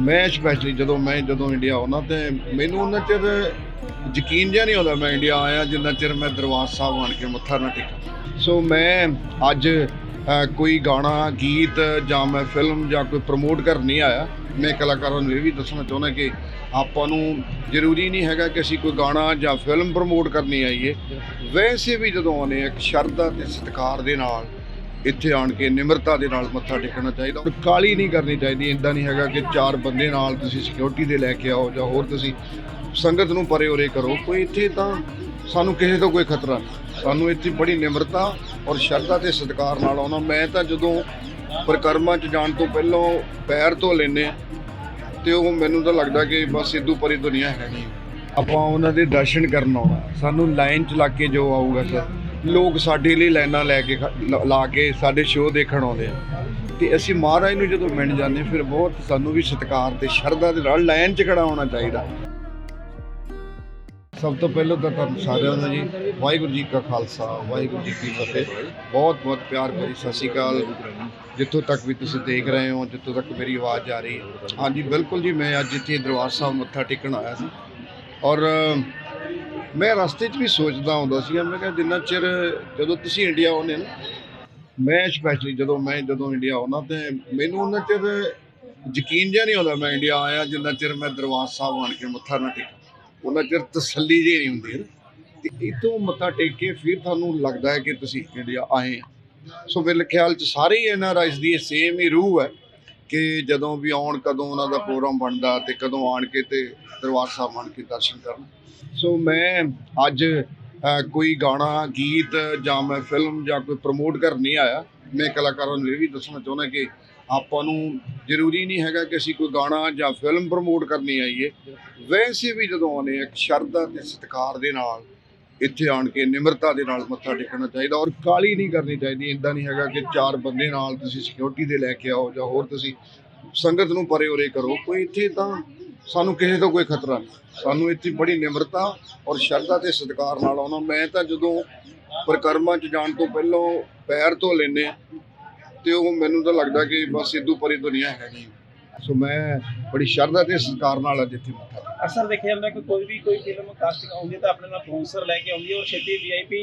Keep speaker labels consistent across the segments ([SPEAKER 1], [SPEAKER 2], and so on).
[SPEAKER 1] ਮੈਂ ਸਪੈਸ਼ਲੀ ਜਦੋਂ ਮੈਂ ਜਦੋਂ ਇੰਡੀਆ ਆਉਣਾ ਤੇ ਮੈਨੂੰ ਉਹਨਾਂ ਚਿਰ ਯਕੀਨ ਜਿਹਾ ਨਹੀਂ ਆਉਂਦਾ ਮੈਂ ਇੰਡੀਆ ਆਇਆ, ਜਿੰਨਾ ਚਿਰ ਮੈਂ ਦਰਬਾਰ ਸਾਹਿਬ ਆਣ ਕੇ ਮੱਥਾ ਨਾ ਟੇਕਾਂ। ਸੋ ਮੈਂ ਅੱਜ ਕੋਈ ਗਾਣਾ, ਗੀਤ ਜਾਂ ਮੈਂ ਫਿਲਮ ਜਾਂ ਕੋਈ ਪ੍ਰਮੋਟ ਕਰਨ ਨਹੀਂ ਆਇਆ। ਮੈਂ ਕਲਾਕਾਰਾਂ ਨੂੰ ਇਹ ਵੀ ਦੱਸਣਾ ਚਾਹੁੰਦਾ ਕਿ ਆਪਾਂ ਨੂੰ ਜ਼ਰੂਰੀ ਨਹੀਂ ਹੈਗਾ ਕਿ ਅਸੀਂ ਕੋਈ ਗਾਣਾ ਜਾਂ ਫਿਲਮ ਪ੍ਰਮੋਟ ਕਰਨੀ ਆਈਏ। ਵੈਸੇ ਵੀ ਜਦੋਂ ਆਉਂਦੇ ਹਾਂ ਇੱਕ ਸ਼ਰਧਾ ਤੇ ਸਤਿਕਾਰ ਦੇ ਨਾਲ ਇੱਥੇ ਆਣ ਕੇ ਨਿਮਰਤਾ ਦੇ ਨਾਲ ਮੱਥਾ ਟੇਕਣਾ ਚਾਹੀਦਾ। ਔਰ ਕਾਲੀ ਨਹੀਂ ਕਰਨੀ ਚਾਹੀਦੀ ਇੰਦਾ ਨਹੀਂ ਹੈਗਾ ਕਿ ਚਾਰ ਬੰਦੇ ਨਾਲ ਤੁਸੀਂ ਸਿਕਿਉਰਿਟੀ ਦੇ ਲੈ ਕੇ ਆਓ ਜਾਂ ਹੋਰ ਤੁਸੀਂ ਸੰਗਤ ਨੂੰ ਪਰੇ ਉਰੇ ਕਰੋ। ਕੋਈ ਇੱਥੇ ਤਾਂ ਸਾਨੂੰ ਕਿਸੇ ਤੋਂ ਕੋਈ ਖਤਰਾ ਨਹੀਂ। ਸਾਨੂੰ ਇੱਥੇ ਬੜੀ ਨਿਮਰਤਾ ਔਰ ਸ਼ਰਧਾ ਤੇ ਸਤਿਕਾਰ ਨਾਲ ਆਉਣਾ। ਮੈਂ ਤਾਂ ਜਦੋਂ ਪ੍ਰਕਰਮਾਂ 'ਚ ਜਾਣ ਤੋਂ ਪਹਿਲਾਂ ਪੈਰ ਤੋਂ ਲੈਨੇ ਆ ਤੇ ਉਹ ਮੈਨੂੰ ਤਾਂ ਲੱਗਦਾ ਕਿ ਬਸ ਇਦੋਂ ਪਰੀ ਦੁਨੀਆ ਹੈ ਨਹੀਂ। ਆਪਾਂ ਉਹਨਾਂ ਦੇ ਦਰਸ਼ਨ ਕਰਨ ਆਉਣਾ। ਸਾਨੂੰ ਲਾਈਨ 'ਚ ਲੱਗ ਕੇ ਜੋ ਆਊਗਾ ਸਰ। ਲੋਕ ਸਾਡੇ ਲਈ ਲਾਈਨਾਂ ਲੈ ਕੇ ਖ- ਲਾ ਕੇ ਸਾਡੇ ਸ਼ੋਅ ਦੇਖਣ ਆਉਂਦੇ ਆ। ਤੇ ਅਸੀਂ ਮਹਾਰਾਜ ਨੂੰ ਜਦੋਂ ਮਿਲ ਜਾਂਦੇ ਫਿਰ ਬਹੁਤ ਸਾਨੂੰ ਵੀ ਸਤਿਕਾਰ ਤੇ ਸ਼ਰਧਾ ਦੇ ਨਾਲ ਲਾਈਨ 'ਚ ਖੜਾ ਹੋਣਾ ਚਾਹੀਦਾ। ਸਭ ਤੋਂ ਪਹਿਲਾਂ ਤਾਂ ਤੁਹਾਨੂੰ ਸਾਰਿਆਂ ਨੂੰ ਜੀ, ਵਾਹਿਗੁਰੂ ਜੀ ਕਾ ਖਾਲਸਾ, ਵਾਹਿਗੁਰੂ ਜੀ ਕੀ ਫਤਿਹ। ਬਹੁਤ ਬਹੁਤ ਪਿਆਰ ਭਰੀ ਸਤਿ ਸ਼੍ਰੀ ਅਕਾਲ। ਜਿੱਥੋਂ ਤੱਕ ਵੀ ਤੁਸੀਂ ਦੇਖ ਰਹੇ ਹੋ, ਜਿੱਥੋਂ ਤੱਕ ਮੇਰੀ ਆਵਾਜ਼ ਆ ਰਹੀ ਹੈ। ਹਾਂਜੀ, ਬਿਲਕੁਲ ਜੀ, ਮੈਂ ਅੱਜ ਇੱਥੇ ਦਰਬਾਰ ਸਾਹਿਬ ਮੱਥਾ ਟੇਕਣ ਆਇਆ ਸੀ। ਔਰ ਮੈਂ ਰਸਤੇ 'ਚ ਵੀ ਸੋਚਦਾ ਹੁੰਦਾ ਸੀ ਮੈਂ ਕਿਹਾ ਜਿੰਨਾ ਚਿਰ ਜਦੋਂ ਤੁਸੀਂ ਇੰਡੀਆ ਆਉਂਦੇ ਨਾ, ਮੈਂ ਸਪੈਸ਼ਲੀ ਜਦੋਂ ਮੈਂ ਜਦੋਂ ਇੰਡੀਆ ਆਉਣਾ ਤੇ ਮੈਨੂੰ ਉਹਨਾਂ ਚਿਰ ਯਕੀਨ ਜਿਹਾ ਨਹੀਂ ਆਉਂਦਾ ਮੈਂ ਇੰਡੀਆ ਆਇਆ, ਜਿੰਨਾ ਚਿਰ ਮੈਂ ਦਰਬਾਰ ਸਾਹਿਬ ਆਣ ਕੇ ਮੱਥਾ ਨਾ ਟੇਕਾਂ। ਉਹਨਾਂ ਚਿਰ ਤਸੱਲੀ ਜਿਹੀ ਨਹੀਂ ਹੁੰਦੀ ਨਾ। ਤੇ ਇਤੋਂ ਮੱਥਾ ਟੇਕ ਕੇ ਫਿਰ ਤੁਹਾਨੂੰ ਲੱਗਦਾ ਹੈ ਕਿ ਤੁਸੀਂ ਇੰਡੀਆ ਆਏ ਆ। ਸੋ ਮੇਰੇ ਖਿਆਲ ਚ ਸਾਰੇ ਹੀ ਇਹਨਾਂ ਰਾਈਸ ਦੀ ਸੇਮ ਹੀ ਰੂਹ ਹੈ ਕਿ ਜਦੋਂ ਵੀ ਆਉਣ, ਕਦੋਂ ਉਹਨਾਂ ਦਾ ਪ੍ਰੋਗਰਾਮ ਬਣਦਾ ਤੇ ਕਦੋਂ ਆਣ ਕੇ ਤੇ ਦਰਬਾਰ ਸਾਹਿਬ ਆਣ ਕੇ ਦਰਸ਼ਨ ਕਰਨ। ਸੋ ਮੈਂ ਅੱਜ ਕੋਈ ਗਾਣਾ, ਗੀਤ ਜਾਂ ਮੈਂ ਫਿਲਮ ਜਾਂ ਕੋਈ ਪ੍ਰਮੋਟ ਕਰਨ ਨਹੀਂ ਆਇਆ। ਮੈਂ ਕਲਾਕਾਰਾਂ ਨੂੰ ਇਹ ਵੀ ਦੱਸਣਾ ਚਾਹੁੰਦਾ ਕਿ ਆਪਾਂ ਨੂੰ ਜ਼ਰੂਰੀ ਨਹੀਂ ਹੈਗਾ ਕਿ ਅਸੀਂ ਕੋਈ ਗਾਣਾ ਜਾਂ ਫਿਲਮ ਪ੍ਰਮੋਟ ਕਰਨੀ ਆਈਏ। ਵੈਸੇ ਵੀ ਜਦੋਂ ਆਉਂਦੇ ਹਾਂ, ਇੱਕ ਸ਼ਰਧਾ ਤੇ ਸਤਿਕਾਰ ਦੇ ਨਾਲ ਇੱਥੇ ਆਣ ਕੇ ਨਿਮਰਤਾ ਦੇ ਨਾਲ ਮੱਥਾ ਟੇਕਣਾ ਚਾਹੀਦਾ ਔਰ ਕਾਲੀ ਨਹੀਂ ਕਰਨੀ ਚਾਹੀਦੀ। ਇੰਦਾ ਨਹੀਂ ਹੈਗਾ ਕਿ ਚਾਰ ਬੰਦੇ ਨਾਲ ਤੁਸੀਂ ਸਿਕਿਉਰਿਟੀ ਦੇ ਲੈ ਕੇ ਆਓ ਜਾਂ ਹੋਰ ਤੁਸੀਂ ਸੰਗਤ ਨੂੰ ਪਰੇ ਉਰੇ ਕਰੋ। ਕੋਈ ਇੱਥੇ ਤਾਂ ਸਾਨੂੰ ਕਿਸੇ ਤੋਂ ਕੋਈ ਖਤਰਾ ਨਹੀਂ। ਸਾਨੂੰ ਇੱਥੇ ਬੜੀ ਨਿਮਰਤਾ ਔਰ ਸ਼ਰਧਾ ਤੇ ਸਤਿਕਾਰ ਨਾਲ ਆਉਣਾ। ਮੈਂ ਤਾਂ ਜਦੋਂ ਪ੍ਰਕਰਮਾਂ 'ਚ ਜਾਣ ਤੋਂ ਪਹਿਲਾਂ ਪੈਰ ਤੋਂ ਲੈਨੇ ਆ ਤੇ ਉਹ ਮੈਨੂੰ ਤਾਂ ਲੱਗਦਾ ਕਿ ਬਸ ਇਦੋਂ ਪਰੇ ਦੁਨੀਆ ਹੈ ਨਹੀਂ ਸੋ ਮੈਂ ਬੜੀ ਸ਼ਰਧਾ ਤੇ ਸਤਿਕਾਰ ਨਾਲ ਅੱਜ ਇੱਥੇ ਮੱਥਾ।
[SPEAKER 2] ਅਕਸਰ ਦੇਖਿਆ ਜਾਂਦਾ ਕਿ ਕੋਈ ਵੀ ਕੋਈ ਫਿਲਮ ਕਾਸਟਿੰਗ ਆਉਂਦੀ ਤਾਂ ਆਪਣੇ ਨਾਲ ਸਪਾਂਸਰ ਲੈ ਕੇ ਆਉਂਦੀ ਹੈ ਔਰ ਛੇਤੀ ਵੀਆਈਪੀ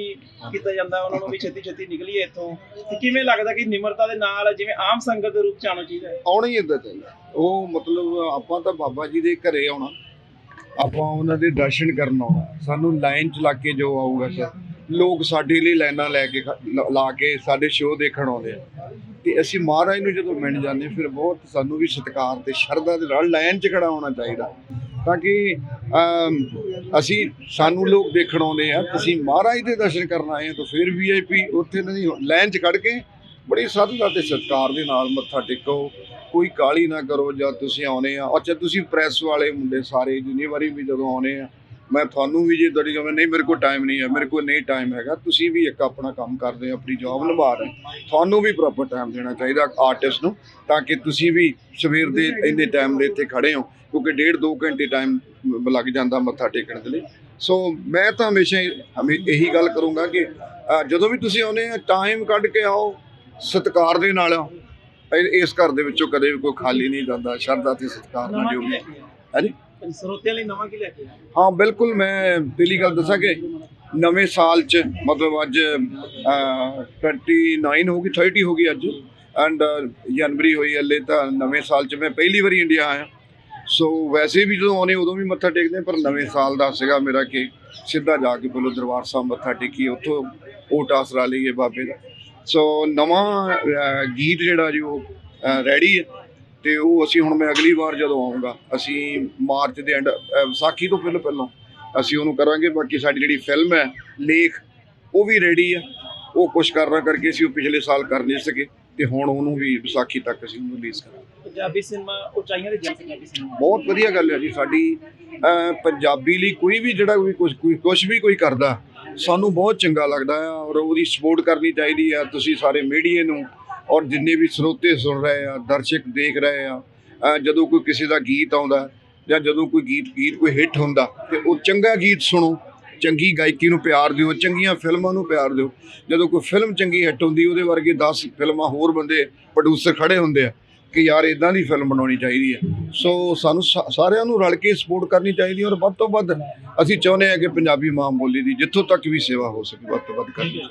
[SPEAKER 2] ਕੀਤਾ ਜਾਂਦਾ ਉਹਨਾਂ ਨੂੰ ਵੀ ਛੇਤੀ ਛੇਤੀ ਨਿਕਲੀਏ ਇੱਥੋਂ। ਤੇ ਕਿਵੇਂ ਲੱਗਦਾ ਕਿ ਨਿਮਰਤਾ ਦੇ ਨਾਲ ਜਿਵੇਂ ਆਮ ਸੰਗਤ ਦੇ ਰੂਪ ਚ ਆਉਣਾ ਚਾਹੀਦਾ ਹੈ?
[SPEAKER 1] ਆਉਣਾ ਹੀ ਇਦਾਂ ਚਾਹੀਦਾ। ਉਹ ਮਤਲਬ ਆਪਾਂ ਤਾਂ ਬਾਬਾ ਜੀ ਦੇ ਘਰੇ ਆਉਣਾ। ਆਪਾਂ ਉਹਨਾਂ ਦੇ ਦਰਸ਼ਨ ਕਰਨ ਆਉਣਾ। ਸਾਨੂੰ ਲਾਈਨ 'ਚ ਲੱਗ ਕੇ ਜੋ ਆਊਗਾ ਸਰ ਲੋਕ ਸਾਡੇ ਲਈ ਲਾਈਨਾਂ ਲੈ ਕੇ ਲਾ ਕੇ ਸਾਡੇ ਸ਼ੋਅ ਦੇਖਣ ਆਉਂਦੇ ਆ। ਤੇ ਅਸੀਂ ਮਹਾਰਾਜ ਨੂੰ ਜਦੋਂ ਮਿਲ ਜਾਂਦੇ ਫਿਰ ਬਹੁਤ ਸਾਨੂੰ ਵੀ ਸਤਿਕਾਰ ਤੇ ਸ਼ਰਧਾ ਦੇ ਨਾਲ ਲਾਈਨ 'ਚ ਖੜਾ ਹੋਣਾ ਚਾਹੀਦਾ। ਤਾਂ ਕਿ ਅਸੀਂ ਸਾਨੂੰ ਲੋਕ ਦੇਖਣ ਆਉਂਦੇ ਆ, ਤੁਸੀਂ ਮਹਾਰਾਜ ਦੇ ਦਰਸ਼ਨ ਕਰਨ ਆਏ ਆ ਤਾਂ ਫਿਰ ਵੀਆਈਪੀ ਉੱਥੇ ਨਹੀਂ ਲਾਈਨ 'ਚ ਖੜ ਕੇ ਬੜੀ ਸ਼ਰਧਾ ਤੇ ਸਤਿਕਾਰ ਦੇ ਨਾਲ ਮੱਥਾ ਟੇਕੋ। ਕੋਈ ਕਾਲੀ ਨਾ ਕਰੋ, ਜਦ ਤੁਸੀਂ ਆਉਨੇ ਆ। ਅੱਛਾ, ਤੁਸੀਂ ਪ੍ਰੈਸ ਵਾਲੇ ਮੁੰਡੇ ਸਾਰੇ ਜਿੰਨੀ ਵਾਰੀ ਵੀ ਜਦੋਂ ਆਉਨੇ ਆ ਮੈਂ ਤੁਹਾਨੂੰ ਵੀ ਜੇ ਤੁਹਾਡੀ ਕਹਾਂ ਨਹੀਂ, ਮੇਰੇ ਕੋਲ ਟਾਈਮ ਨਹੀਂ ਹੈ, ਮੇਰੇ ਕੋਲ ਨਹੀਂ ਟਾਈਮ ਹੈਗਾ। ਤੁਸੀਂ ਵੀ ਇੱਕ ਆਪਣਾ ਕੰਮ ਕਰਦੇ ਹੋ, ਆਪਣੀ ਜੌਬ ਨਿਭਾ ਰਹੇ ਤੁਹਾਨੂੰ ਵੀ ਪ੍ਰੋਪਰ ਟਾਈਮ ਦੇਣਾ ਚਾਹੀਦਾ ਆਰਟਿਸਟ ਨੂੰ, ਤਾਂ ਕਿ ਤੁਸੀਂ ਵੀ ਸਵੇਰ ਦੇ ਇੰਨੇ ਟਾਈਮ ਦੇ ਇੱਥੇ ਖੜੇ ਹੋ, ਕਿਉਂਕਿ ਡੇਢ ਦੋ ਘੰਟੇ ਟਾਈਮ ਲੱਗ ਜਾਂਦਾ ਮੱਥਾ ਟੇਕਣ ਦੇ ਲਈ। ਸੋ ਮੈਂ ਤਾਂ ਹਮੇਸ਼ਾ ਹੀ ਹਮੇ ਇਹੀ ਗੱਲ ਕਰੂੰਗਾ ਕਿ ਜਦੋਂ ਵੀ ਤੁਸੀਂ ਆਉਨੇ ਆ ਟਾਈਮ ਕੱਢ ਕੇ ਆਓ, ਸਤਿਕਾਰ ਦੇ ਨਾਲ ਆਓ। ਇਸ ਘਰ ਦੇ ਵਿੱਚੋਂ ਕਦੇ ਵੀ ਕੋਈ ਖਾਲੀ ਨਹੀਂ ਜਾਂਦਾ, ਸ਼ਰਧਾ ਤੇ ਸਤਿਕਾਰ ਨਾਲ
[SPEAKER 2] ਨਵਾਂ
[SPEAKER 1] ਜੋ?
[SPEAKER 2] ਕੀ
[SPEAKER 1] ਵੀ
[SPEAKER 2] ਸਰੋਤਿਆਂ ਲਈ ਨਵਾਂ ਕੀ ਲੈ ਕੇ ਆਏ?
[SPEAKER 1] ਹਾਂ ਬਿਲਕੁਲ ਮੈਂ ਪਹਿਲੀ ਗੱਲ ਦੱਸਾਂ ਕਿ ਨਵੇਂ ਸਾਲ ਚ ਮਤਲਬ ਅੱਜ ਅਹ, 29 ਹੋ ਗਈ 30 ਹੋ ਗਈ ਅੱਜ ਐਂਡ ਜਨਵਰੀ ਹੋਈ ਹਲੇ ਤਾਂ ਨਵੇਂ ਸਾਲ ਚ ਮੈਂ ਪਹਿਲੀ ਵਾਰੀ ਇੰਡੀਆ ਆਇਆ। ਸੋ ਵੈਸੇ ਵੀ ਜਦੋਂ ਆਉਨੇ ਉਦੋਂ ਵੀ ਮੱਥਾ ਟੇਕਦੇ ਪਰ ਨਵੇਂ ਸਾਲ ਦਾ ਸੀਗਾ ਮੇਰਾ ਕਿ ਸਿੱਧਾ ਜਾ ਕੇ ਬੋਲੋ ਦਰਬਾਰ ਸਾਹਿਬ ਮੱਥਾ ਟੇਕੀ ਉੱਥੋਂ ਓਟ ਆਸਰਾ ਲਈਏ ਬਾਬੇ ਦਾ। ਸੋ ਨਵਾਂ ਗੀਤ ਜਿਹੜਾ ਜੀ ਉਹ ਰੈਡੀ ਹੈ। ਤੇ ਉਹ ਅਸੀਂ ਹੁਣ ਮੈਂ ਅਗਲੀ ਵਾਰ ਜਦੋਂ ਆਉਂਗਾ ਅਸੀਂ ਮਾਰਚ ਦੇ ਐਂਡ ਵਿਸਾਖੀ ਤੋਂ ਪਹਿਲਾਂ ਪਹਿਲਾਂ ਅਸੀਂ ਉਹਨੂੰ ਕਰਾਂਗੇ ਬਾਕੀ ਸਾਡੀ ਜਿਹੜੀ ਫਿਲਮ ਹੈ ਲੇਖ ਉਹ ਵੀ ਰੈਡੀ ਹੈ ਉਹ ਕੁਛ ਕਰਨਾ ਕਰਕੇ ਅਸੀਂ ਉਹ ਪਿਛਲੇ ਸਾਲ ਕਰ ਨਹੀਂ ਸਕੇ ਤੇ ਹੁਣ ਉਹਨੂੰ ਵੀ ਵਿਸਾਖੀ ਤੱਕ ਅਸੀਂ ਉਹਨੂੰ ਰਿਲੀਜ਼ ਕਰਾਂਗੇ।
[SPEAKER 2] ਪੰਜਾਬੀ ਸਿਨੇਮਾ ਉਚਾਈਆਂ ਦੇ ਜਾ ਪੰਜਾਬੀ ਸਿਨੇਮਾ
[SPEAKER 1] ਬਹੁਤ ਵਧੀਆ ਗੱਲ ਹੈ ਜੀ ਸਾਡੀ ਪੰਜਾਬੀ ਲਈ ਕੋਈ ਵੀ ਜਿਹੜਾ ਵੀ ਕੁਝ ਕੋਈ ਕੁਝ ਵੀ ਕੋਈ ਕਰਦਾ ਸਾਨੂੰ ਬਹੁਤ ਚੰਗਾ ਲੱਗਦਾ ਹੈ ਔਰ ਉਹਦੀ ਸਪੋਰਟ ਕਰਨੀ ਚਾਹੀਦੀ ਹੈ। ਤੁਸੀਂ ਸਾਰੇ ਮੀਡੀਆ ਨੂੰ ਔਰ ਜਿੰਨੇ ਵੀ ਸਰੋਤੇ ਸੁਣ ਰਹੇ ਆ, ਦਰਸ਼ਕ ਦੇਖ ਰਹੇ ਆ ਜਦੋਂ ਕੋਈ ਕਿਸੇ ਦਾ ਗੀਤ ਆਉਂਦਾ ਜਾਂ ਜਦੋਂ ਕੋਈ ਗੀਤ ਗੀਤ ਕੋਈ ਹਿੱਟ ਹੁੰਦਾ, ਤੇ ਉਹ ਚੰਗਾ ਗੀਤ ਸੁਣੋ, ਚੰਗੀ ਗਾਇਕੀ ਨੂੰ ਪਿਆਰ ਦਿਓ, ਚੰਗੀਆਂ ਫਿਲਮਾਂ ਨੂੰ ਪਿਆਰ ਦਿਓ। ਜਦੋਂ ਕੋਈ ਫਿਲਮ ਚੰਗੀ ਹਿੱਟ ਹੁੰਦੀ, ਉਹਦੇ ਵਰਗੇ 10 ਫਿਲਮਾਂ ਹੋਰ ਬੰਦੇ ਪ੍ਰੋਡਿਊਸਰ ਖੜੇ ਹੁੰਦੇ ਆ ਕਿ ਯਾਰ ਇਦਾਂ ਦੀ ਫਿਲਮ ਬਣਾਉਣੀ ਚਾਹੀਦੀ ਹੈ। ਸੋ ਸਾਨੂੰ ਸਾ- ਸਾਰਿਆਂ ਨੂੰ ਰਲ ਕੇ ਸਪੋਰਟ ਕਰਨੀ ਚਾਹੀਦੀ ਔਰ ਵੱਧ ਤੋਂ ਵੱਧ ਅਸੀਂ ਚਾਹੁੰਦੇ ਹਾਂ ਕਿ ਪੰਜਾਬੀ ਮਾਂ ਬੋਲੀ ਦੀ ਜਿੱਥੋਂ ਤੱਕ ਵੀ ਸੇਵਾ ਹੋ ਸਕੇ, ਵੱਧ ਤੋਂ ਵੱਧ ਕਰੀਏ